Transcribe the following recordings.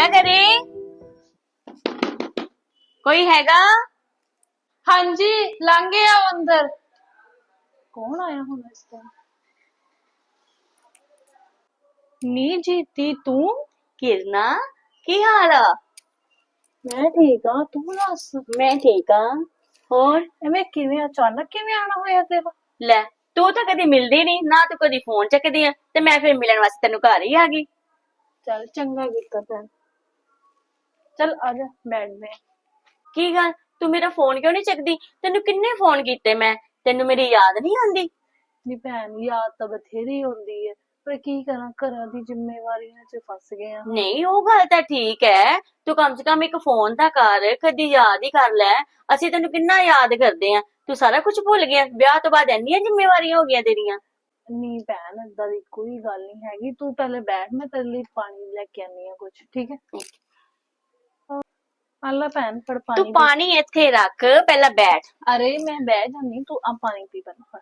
ਹੈਗਾ ਘਰੇ ਕੋਈ ਹੈਗਾ? ਹਾਂਜੀ ਲੰਘ ਉਹ ਅੰਦਰ। ਕੌਣ ਆਇਆ ਹੁਣ ਇਸ ਟਾਈਮ ਨੀ ਜੀਤੀ ਤੂੰ? ਕਿਰਨਾ ਕੀ ਹਾਲ ਆ? ਮੈਂ ਠੀਕ ਆ ਤੂੰ ਦੱਸ? ਮੈਂ ਠੀਕ ਆ। ਹੋਰ? ਐਵੇਂ ਕਿਵੇਂ ਅਚਾਨਕ ਕਿਵੇਂ ਆਣਾ ਹੋਇਆ ਤੇਰਾ? ਲੈ ਤੂੰ ਤਾਂ ਕਦੀ ਮਿਲਦੀ ਨਹੀਂ ਨਾ ਤੂੰ ਕਦੀ ਫੋਨ ਚੱਕਦੀ ਆ ਤੇ ਮੈਂ ਫਿਰ ਮਿਲਣ ਵਾਸਤੇ ਤੈਨੂੰ ਘਰ ਹੀ ਆ ਗਈ। ਚੱਲ ਚੰਗਾ ਕੀਤਾ ਤੈਂ ਚੱਲ ਆ ਜਾ ਬੈਠਦੇ ਆਂ। ਕੀ ਗੱਲ? ਤੂੰ ਮੇਰਾ ਫੋਨ ਕਿਉਂ ਨਹੀਂ ਚੱਕਦੀ? ਤੈਨੂੰ ਕਿੰਨੇ ਫੋਨ ਕੀਤੇ ਮੈਂ? ਤੈਨੂੰ ਮੇਰੀ ਯਾਦ ਨਹੀਂ ਆਉਂਦੀ? ਨੀ ਭੈਣ ਯਾਦ ਤਾਂ ਬਥੇਰੀ ਹੁੰਦੀ ਹੈ ਪਰ ਕੀ ਕਰਾਂ ਘਰਾਂ ਦੀ ਜ਼ਿੰਮੇਵਾਰੀਆਂ 'ਚ ਫਸ ਗਏ ਆ। ਨਹੀਂ ਉਹ ਗੱਲ ਤਾਂ ਠੀਕ ਹੈ ਤੂੰ ਕਮ ਸੇ ਕਮ ਇੱਕ ਫੋਨ ਤਾਂ ਕਰ ਕਦੀ ਯਾਦ ਹੀ ਕਰ ਲੈ। ਅਸੀਂ ਤੈਨੂੰ ਕਿੰਨਾ ਯਾਦ ਕਰਦੇ ਆ। ਤੂੰ ਸਾਰਾ ਕੁਝ ਭੁੱਲ ਗਿਆ। ਵਿਆਹ ਤੋਂ ਬਾਅਦ ਇੰਨੀਆਂ ਜ਼ਿੰਮੇਵਾਰੀਆਂ ਹੋ ਗਈਆਂ ਤੇਰੀਆਂ। ਨੀ ਭੈਣ ਏਦਾਂ ਦੀ ਕੋਈ ਗੱਲ ਨਹੀਂ ਹੈਗੀ। ਤੂੰ ਪਹਿਲੇ ਬੈਠ ਮੈਂ ਤੇਰੇ ਲਈ ਪਾਣੀ ਲੈ ਕੇ ਆਨੀ ਆ ਕੁਝ ਠੀਕ ਹੈ ਅੱਲਾ ਭੈਣ ਫੜ ਪਾਣੀ ਤੂੰ। ਪਾਣੀ ਇੱਥੇ ਰੱਖ ਪਹਿਲਾਂ ਬੈਠ। ਅਰੇ ਮੈਂ ਬਹਿ ਜਾਂਦੀ ਤੂੰ ਆ ਪਾਣੀ ਪੀ ਪਹਿਲਾਂ ਫੜ।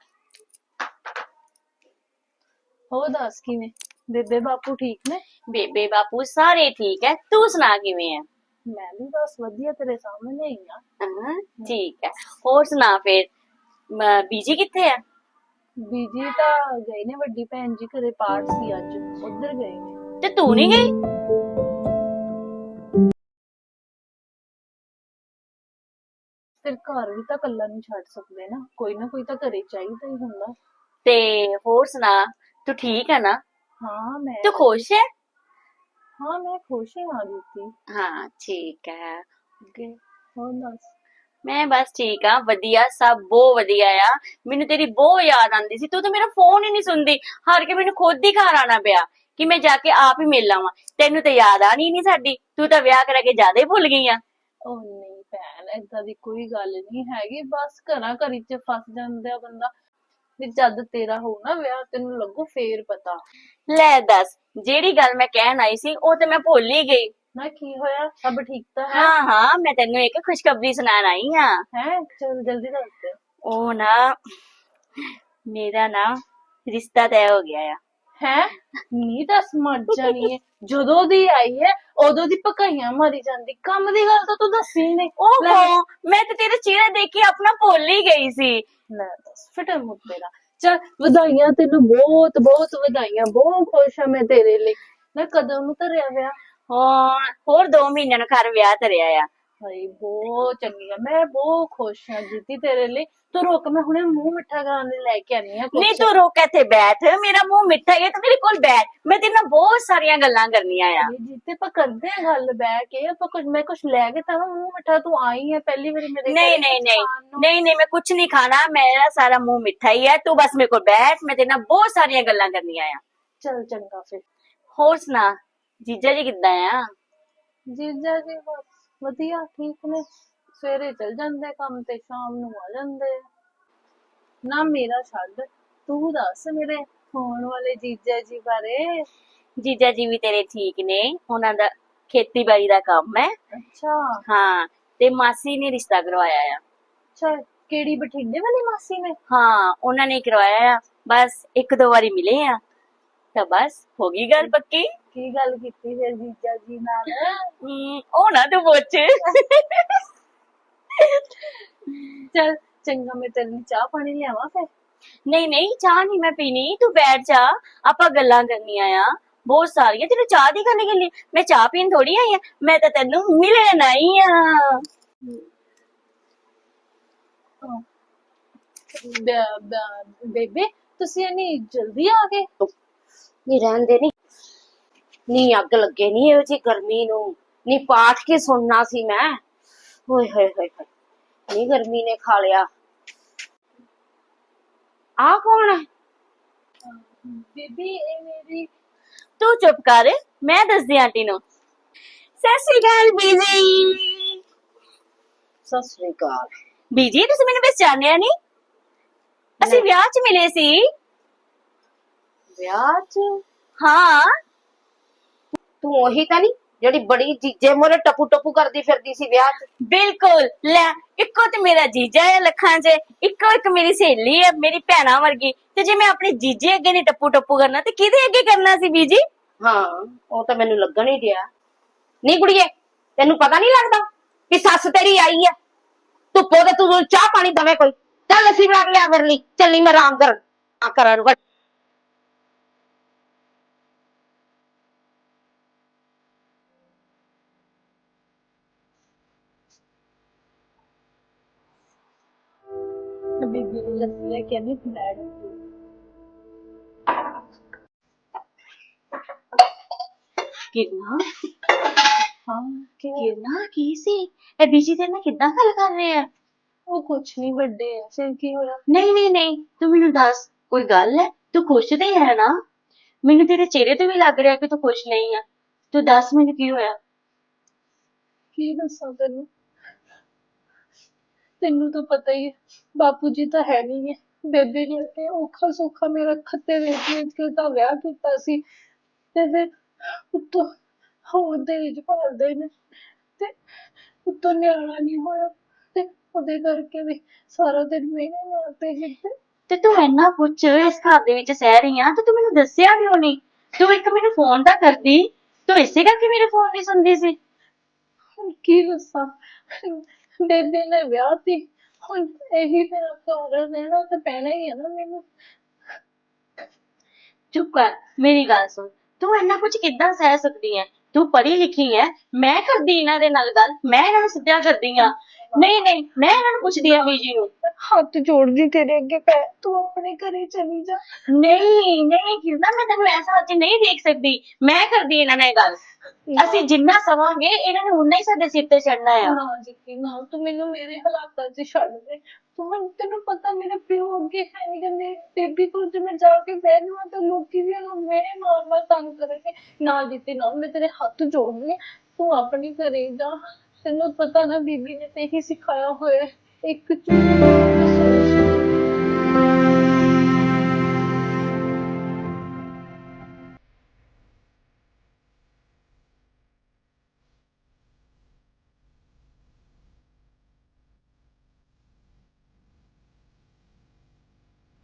ਹੋ ਦੱਸ ਕਿਵੇਂ? ਬੇਬੇ ਬਾਪੂ ਠੀਕ ਨੇ? ਬੇਬੇ ਬਾਪੂ ਸਾਰੇ ਠੀਕ ਹੈ ਤੂੰ ਸੁਣਾ ਕਿਵੇਂ ਹੈ ਮੈਂ ਵੀ ਬਸ ਵਧੀਆ ਤੇਰੇ ਸਾਹਮਣੇ ਹੀ ਆ। ਹਾਂ ਠੀਕ ਹੈ ਹੋਰ ਸੁਣਾ ਫਿਰ ਬੀਜੀ ਕਿੱਥੇ ਆ ਬੀਜੀ ਤਾਂ ਗਏ ਨੇ ਵੱਡੀ ਭੈਣ ਜੀ ਘਰੇ ਪਾਠ ਸੀ ਅੱਜ ਉੱਧਰ ਗਏ ਨੇ। ਤੇ ਤੂੰ ਨਹੀਂ ਗਈ? ਫਿਰ ਘਰ ਵੀ ਤਾਂ ਇਕੱਲਾ ਨਹੀਂ ਛੱਡ ਸਕਦੇ ਨਾ ਕੋਈ ਨਾ ਕੋਈ ਤਾਂ ਘਰੇ ਚਾਹੀਦਾ ਹੀ ਹੁੰਦਾ। ਤੇ ਹੋਰ ਸੁਣਾ ਤੂੰ ਠੀਕ ਹੈ ਨਾ? ਹਾਂ ਮੈਂ ਤੂੰ ਖੁਸ਼ ਹੈ? ਹਾਂ ਮੈਂ ਖੁਸ਼ ਹੀ ਸੀ ਹਾਂ ਠੀਕ ਹੈ। ਅੱਗੇ ਹੋਰ ਦੱਸ? ਮੈਂ ਬਸ ਠੀਕ ਆ ਵਧੀਆ ਸਭ ਬਹੁਤ ਵਧੀਆ ਆ। ਮੈਨੂੰ ਤੇਰੀ ਬਹੁਤ ਯਾਦ ਆਂਦੀ ਸੀ ਤੂੰ ਤਾਂ ਮੇਰਾ ਫੋਨ ਹੀ ਨਹੀਂ ਸੁਣਦੀ। ਹਾਰ ਕੇ ਮੈਨੂੰ ਖੁਦ ਹੀ ਘਰ ਆਣਾ ਪਿਆ ਕਿ ਮੈਂ ਜਾ ਕੇ ਆਪ ਹੀ ਮਿਲ ਲਾਵਾਂ ਤੈਨੂੰ ਤਾਂ ਯਾਦ ਆਣੀ ਨਹੀਂ ਸਾਡੀ। ਤੂੰ ਤਾਂ ਵਿਆਹ ਕਰਾ ਕੇ ਜ਼ਿਆਦਾ ਹੀ ਭੁੱਲ ਗਈ ਆ। ਭੈਣ ਏਦਾਂ ਦੀ ਕੋਈ ਗੱਲ ਨਹੀਂ ਹੈਗੀ। ਬਸ ਘਰਾਂ ਘਰੀ ਚ ਫਸ ਜਾਂਦਾ ਬੰਦਾ। ਵੀ ਜਦ ਤੇਰਾ ਹੋ ਨਾ ਵਿਆਹ ਤੈਨੂੰ ਲੱਗੂ ਫੇਰ ਪਤਾ। ਲੈ ਦੱਸ ਜਿਹੜੀ ਗੱਲ ਮੈਂ ਕਹਿਣ ਆਈ ਸੀ ਉਹ ਤੇ ਮੈਂ ਭੁੱਲ ਹੀ ਗਈ। ਨਾ ਕੀ ਹੋਇਆ? ਸਭ ਠੀਕ ਤਾਂ ਹੈ? ਹਾਂ ਹਾਂ ਮੈਂ ਤੈਨੂੰ ਇੱਕ ਖੁਸ਼ਖਬਰੀ ਸੁਣਾਉਣ ਆਈ ਆ ਹੈ? ਚਲ ਜਲਦੀ ਦੱਸ ਦੇ। ਉਹ ਨਾ ਮੇਰਾ ਨਾ ਰਿਸ਼ਤਾ ਤੈਅ ਹੋ ਗਿਆ ਆ। ਹੈ? ਨੀ ਦੱਸ ਮਰ ਜਾਣੀ ਹੈ। ਜਦੋਂ ਦੀ ਆਈ ਹੈ ਉਦੋਂ ਦੀ ਪਕਾਈਆਂ ਮਾਰੀ ਜਾਂਦੀ। ਕੰਮ ਦੀ ਗੱਲ ਤਾਂ ਤੂੰ ਦੱਸੀ ਨਹੀਂ ਓਹੋ ਮੈਂ ਤੇ ਤੇਰਾ ਚਿਹਰਾ ਦੇਖ ਕੇ ਆਪਣਾ ਭੁੱਲ ਹੀ ਗਈ ਸੀ। ਲੈ ਦੱਸ ਫਿਟਰ ਮੁੱਤ ਤੇਰਾ ਚਲ ਵਧਾਈਆਂ ਤੈਨੂੰ ਬਹੁਤ ਬਹੁਤ ਵਧਾਈਆਂ। ਬਹੁਤ ਖੁਸ਼ ਹਾਂ ਮੈਂ ਤੇਰੇ ਲਈ। ਨਾ ਕਦੋਂ ਨੂੰ ਧਰਿਆ ਵਿਆਹ ਹੋਰ ਹੋਰ 2 ਮਹੀਨਿਆਂ ਨੂੰ ਘਰ ਵਿਆਹ ਧਰਿਆ ਆ। ਭਾਈ ਬਹੁਤ ਚੰਗੀ ਆ ਮੈਂ ਬਹੁਤ ਖੁਸ਼ ਹਾਂ ਜੀਤੀ ਤੇਰੇ ਲਈ ਤੂੰ ਰੁਕ ਮੈਂ ਹੁਣੇ ਮੂੰਹ ਮਿੱਠਾ ਕਰਨ ਲਈ ਲੈ ਕੇ ਆਨੀ ਆ ਨਹੀਂ ਤੂੰ ਰੁਕ ਇੱਥੇ ਬੈਠ ਮੇਰਾ ਮੂੰਹ ਮਿੱਠਾ ਹੀ ਤੇ ਮੇਰੇ ਕੋਲ ਬੈਠ ਮੈਂ ਤੇਰੇ ਨਾਲ ਬਹੁਤ ਸਾਰੀਆਂ ਗੱਲਾਂ ਕਰਨੀਆਂ ਆ ਜੀਤੇ ਆਪਾਂ ਕਰਦੇ ਆ ਗੱਲ ਬਹਿ ਕੇ ਆਪਾਂ ਕੁਝ ਮੈਂ ਕੁਝ ਲੈ ਕੇ ਤਾਂ ਮੂੰਹ ਮਿੱਠਾ ਤੂੰ ਆਈ ਹੈ ਪਹਿਲੀ ਵਾਰੀ ਮੇਰੇ ਨਹੀਂ ਘਰੇ ਨਹੀਂ ਨਹੀਂ ਖਾਣ ਨੂੰ। ਨਹੀਂ ਨਹੀਂ ਮੈਂ ਕੁਝ ਨਹੀਂ ਖਾਣਾ ਮੇਰਾ ਸਾਰਾ ਮੂੰਹ ਮਿੱਠਾ ਹੀ ਹੈ ਤੂੰ ਬਸ ਮੇਰੇ ਕੋਲ ਬੈਠ ਮੈਂ ਤੇਰੇ ਨਾਲ ਬਹੁਤ ਸਾਰੀਆਂ ਗੱਲਾਂ ਕਰਨੀਆਂ ਆ ਚੱਲ ਚੰਗਾ ਫਿਰ ਹੋਰ ਸੁਣਾ ਜੀਜਾ ਜੀ ਕਿੱਦਾਂ ਆ ਜੀਜਾ ਜੀ ਬਸ ਵਧੀਆ ਠੀਕ ਨੇ। ਸਵੇਰੇ ਚਲ ਜਾਂਦੇ ਕੰਮ ਤੇ ਸ਼ਾਮ ਨੂੰ ਆ ਜਾਂਦੇ। ਨਾ ਮੇਰਾ ਛੱਡ ਤੂੰ ਦੱਸ ਮੇਰੇ ਹੋਣ ਵਾਲੇ ਜੀਜਾ ਜੀ ਬਾਰੇ। ਜੀਜਾ ਜੀ ਵੀ ਤੇਰੇ ਠੀਕ ਨੇ ਉਹਨਾਂ ਦਾ ਖੇਤੀਬਾੜੀ ਦਾ ਕੰਮ ਹੈ। ਅੱਛਾ। ਹਾਂ ਤੇ ਮਾਸੀ ਨੇ ਰਿਸ਼ਤਾ ਕਰਵਾਇਆ ਆ। ਅੱਛਾ ਕਿਹੜੀ ਬਠਿੰਡੇ ਵਾਲੀ ਮਾਸੀ ਨੇ? ਹਾਂ ਉਹਨਾਂ ਨੇ ਕਰਵਾਇਆ ਆ। ਬਸ ਇੱਕ ਦੋ ਵਾਰੀ ਮਿਲੇ ਆ। ਤਾਂ ਬਸ ਹੋ ਗਈ ਗੱਲ ਪੱਕੀ? ਕੀ ਗੱਲ ਕੀਤੀ ਫਿਰ ਜੀਜਾ ਜੀ ਨਾਲ? ਹਮ, ਉਹ ਨਾ ਤੂੰ ਪੁੱਛ। ਚਲ ਚੰਗਾ ਮੈਂ ਤੇਰੇ ਲਈ ਚਾਹ ਪਾਣੀ ਲਿਆਵਾਂ ਫਿਰ। ਨਹੀਂ ਨਹੀਂ ਚਾਹ ਨਹੀਂ ਮੈਂ ਪੀਣੀ। ਤੂੰ ਬੈਠ ਜਾ ਆਪਾਂ ਗੱਲਾਂ ਕਰਨੀਆਂ ਆ। ਬਹੁਤ ਸਾਰੀਆਂ ਤੈਨੂੰ ਚਾਹ ਦੀ ਗੱਲ ਗੱਲੀ ਮੈਂ ਚਾਹ ਪੀਣ ਥੋੜੀ ਆਈ ਆ। ਮੈਂ ਤਾਂ ਤੈਨੂੰ ਮਿਲਣ ਆਈ ਆ। ਬ- ਬ- ਬੇਬੇ ਤੁਸੀਂ ਇੰਨੀ ਜਲਦੀ ਆ ਗਏ? ਨਹੀਂ ਰਹਿੰਦੇ ਨਹੀਂ ਨੀ ਅੱਗ ਲੱਗੇ ਨਹੀਂ ਇਹੋ ਜੀ ਗਰਮੀ ਨੂੰ ਨੀ ਪਾਠ ਕੇ ਸੁਣਨਾ ਸੀ ਮੈਂ। ਹੋਏ ਹੋਏ ਹੋਏ ਹੋਏ ਨੀ ਗਰਮੀ ਨੇ ਖਾ ਲਿਆ। ਆ ਕੌਣ ਹੈ? ਬੀਬੀ ਇਹ ਮੇਰੀ ਤੂੰ ਚੁੱਪ ਕਰ ਮੈਂ ਦੱਸਦੀ ਆਂਟੀ ਨੂੰ। ਸਤਿ ਸ਼੍ਰੀ ਅਕਾਲ ਬੀਜੀ। ਸਤਿ ਸ੍ਰੀ ਅਕਾਲ। ਬੀਜੀ ਤੁਸੀਂ ਮੈਨੂੰ ਬਸ ਜਾਣਿਆ ਨਹੀਂ ਅਸੀਂ ਵਿਆਹ 'ਚ ਮਿਲੇ ਸੀ। ਵਿਆਹ ਚ? ਹਾਂ। ਤੂੰ ਉਹੀ ਤਾਂ ਨਹੀਂ ਜਿਹੜੀ ਬੜੀ ਜੀਜੇ ਮੋਰੇ ਟਪੂ ਟਪੂ ਕਰਦੀ ਫਿਰਦੀ ਸੀ ਵਿਆਹ 'ਚ? ਬਿਲਕੁਲ ਲੈ ਇੱਕੋ ਤੇ ਮੇਰਾ ਜੀਜਾ ਹੈ ਲੱਖਾਂ 'ਚ ਇੱਕੋ ਇੱਕ ਮੇਰੀ ਸਹੇਲੀ ਹੈ ਮੇਰੀ ਭੈਣਾ ਵਰਗੀ। ਤੇ ਜੇ ਮੈਂ ਆਪਣੇ ਜੀਜੇ ਅੱਗੇ ਨਹੀਂ ਟੱਪੂ ਟੱਪੂ ਕਰਨਾ ਤੇ ਕਿਹਦੇ ਅੱਗੇ ਕਰਨਾ ਸੀ ਬੀਜੀ? ਹਾਂ ਉਹ ਤਾਂ ਮੈਨੂੰ ਲੱਗਣ ਹੀ ਡਿਆ ਨਹੀਂ ਕੁੜੀਏ ਤੈਨੂੰ ਪਤਾ ਨਹੀਂ ਲੱਗਦਾ ਕਿ ਸੱਸ ਤੇਰੀ ਆਈ ਆ? ਤੂੰ ਪੋਦੇ ਤੂੰ ਚਾਹ ਪਾਣੀ ਦਵੇ ਕੋਈ। ਚੱਲ ਅਸੀਂ ਬਣਾ ਕੇ ਲਿਆ ਮੇਰੇ ਲਈ ਚੱਲੀ ਮੈਂ ਆਰਾਮ ਕਰ ਆ ਕਰਾਂ ਆਨੀ ਬਲੈਡ ਕਿਰਨਾ? ਹਾਂ ਕਿ ਕਿਰਨਾ ਕੀ ਸੀ? ਇਹ ਬੀਜੀ ਤੇ ਨਾਲ ਕਿੱਦਾਂ ਗੱਲ ਕਰ ਰਹੇ ਆ? ਉਹ ਕੁਛ ਨਹੀਂ ਵੱਡੇ ਆ। ਫਿਰ ਕੀ ਹੋਇਆ? ਨਹੀਂ ਨਹੀਂ ਨਹੀਂ। ਤੂੰ ਮੈਨੂੰ ਦੱਸ ਕੋਈ ਗੱਲ ਹੈ? ਤੂੰ ਖੁਸ਼ ਤੇ ਹੈ ਨਾ? ਮੈਨੂੰ ਤੇਰੇ ਚਿਹਰੇ ਤੋਂ ਵੀ ਲੱਗ ਰਿਹਾ ਕਿ ਤੂੰ ਖੁਸ਼ ਨਹੀਂ ਆ। ਤੂੰ ਦੱਸ ਮੈਨੂੰ ਕੀ ਹੋਇਆ? ਕੀ ਦੱਸਾਂ ਤੈਨੂੰ? ਤੈਨੂੰ ਤਾਂ ਪਤਾ ਹੀ ਹੈ ਬਾਪੂ ਜੀ ਤਾਂ ਹੈ ਨਹੀਂ ਹੈ ਬੇਬੇ ਨੇ ਤੇ ਔਖਾ ਸੌਖਾ ਮੇਰਾ ਖੱਤੇ ਵੇਚ ਵੇਚ ਕੇ ਤਾਂ ਵਿਆਹ ਕੀਤਾ ਸੀ। ਤੇ ਫਿਰ ਉੱਤੋਂ ਹੋਰ ਦੇ ਵਿੱਚ ਭਾਲਦੇ ਨੇ। ਤੇ ਉੱਤੋਂ ਨਿਆਣਾ ਨਹੀਂ ਹੋਇਆ। ਤੇ ਉਹਦੇ ਕਰਕੇ ਵੀ ਸਾਰਾ ਦਿਨ ਮੇਰੇ ਨਾਲ ਤੇ ਜਿੱਦ ਤੇ ਤੂੰ ਇੰਨਾ ਕੁਝ ਇਸ ਘਰ ਦੇ ਵਿੱਚ ਸਹਿ ਰਹੀ ਆ? ਤੇ ਤੂੰ ਮੈਨੂੰ ਦੱਸਿਆ ਕਿਉਂ ਨਹੀਂ ਤੂੰ ਇੱਕ ਮੈਨੂੰ ਫੋਨ ਤਾਂ ਕਰਦੀ। ਤੂੰ ਇਸੇ ਕਰਕੇ ਮੇਰੇ ਫੋਨ ਨਹੀਂ ਸੁਣਦੀ ਸੀ। ਹੁਣ ਕੀ ਦੱਸਾਂ? ਬੇਬੇ ਨੇ ਵਿਆਹ ਸੀ। ਹੁਣ ਇਹੀ ਮੇਰਾ ਘਰ ਰਹਿਣਾ ਤੇ ਪੈਣਾ ਹੀ ਹੈ ਨਾ ਮੈਨੂੰ। ਚੁੱਪ ਕਰ, ਮੇਰੀ ਗੱਲ ਸੁਣ। ਤੂੰ ਇੰਨਾ ਕੁਝ ਕਿੱਦਾਂ ਸਹਿ ਸਕਦੀ ਹੈ ਤੂੰ ਪੜ੍ਹੀ ਲਿਖੀ ਹੈ ਮੈਂ ਕਰਦੀ ਇਹਨਾਂ ਦੇ ਨਾਲ ਗੱਲ, ਮੈਂ ਇਹਨਾਂ ਨੂੰ ਸਿੱਧਿਆ ਕਰਦੀ ਆ। ਨਹੀਂ ਨਹੀਂ ਮੈਂ ਇਹਨਾਂ ਨੂੰ ਪੁੱਛਦੀ ਆ ਬੀਜੀ ਨੂੰ ਹੱਥ ਜੋੜਦੀ ਤੇਰੇ ਅੱਗੇ ਪੈ ਤੂੰ ਆਪਣੇ ਘਰੇ ਚਲੀ ਜਾ। ਨਹੀਂ ਨਹੀਂ ਕਿਰਨਾ ਮੈਂ ਤੈਨੂੰ ਐਸਾ ਅੱਜ ਨਹੀਂ ਦੇਖ ਸਕਦੀ। ਮੈਂ ਕਰਦੀ ਇਹਨਾਂ ਨਾਲ ਗੱਲ। ਅਸੀਂ ਜਿੰਨਾ ਸਵਾਂਗੇ ਇਹਨਾਂ ਨੇ ਉਨਾ ਹੀ ਸਾਡੇ ਸਿਰ ਤੇ ਚੜਨਾ ਆ। ਨਾ ਜੀ ਨਾ ਤੂੰ ਮੈਨੂੰ ਮੇਰੇ ਹਾਲਾਤਾਂ 'ਚ ਛੱਡ ਦੇ। ਤੂੰ ਮੈਨੂੰ ਤੈਨੂੰ ਪਤਾ ਮੇਰੇ ਪਿਓ ਅੱਗੇ ਹੈ ਨਹੀਂ ਕਹਿੰਦੇ। ਬੇਬੀ ਕੋਲ ਜੇ ਮੈਂ ਜਾ ਕੇ ਬਹਿ ਜਾਵਾਂ ਤਾਂ ਲੋਕੀ ਵੀ ਉਹਨੂੰ ਮੇਰੇ ਮਾਰ ਮਾਰ ਤੰਗ ਕਰਨਗੇ। ਨਾ ਜਿੱਤੇ ਨਾ ਮੈਂ ਤੇਰੇ ਹੱਥ ਜੋੜਨੇ ਤੂੰ ਆਪਣੇ ਘਰੇ ਜਾ। ਤੈਨੂੰ ਪਤਾ ਨਾ ਬੀਬੀ ਨੇ ਤੇ ਹੀ ਸਿਖਾਇਆ ਹੋਇਆ ਹੈ, ਇੱਕ ਚੂੜੀ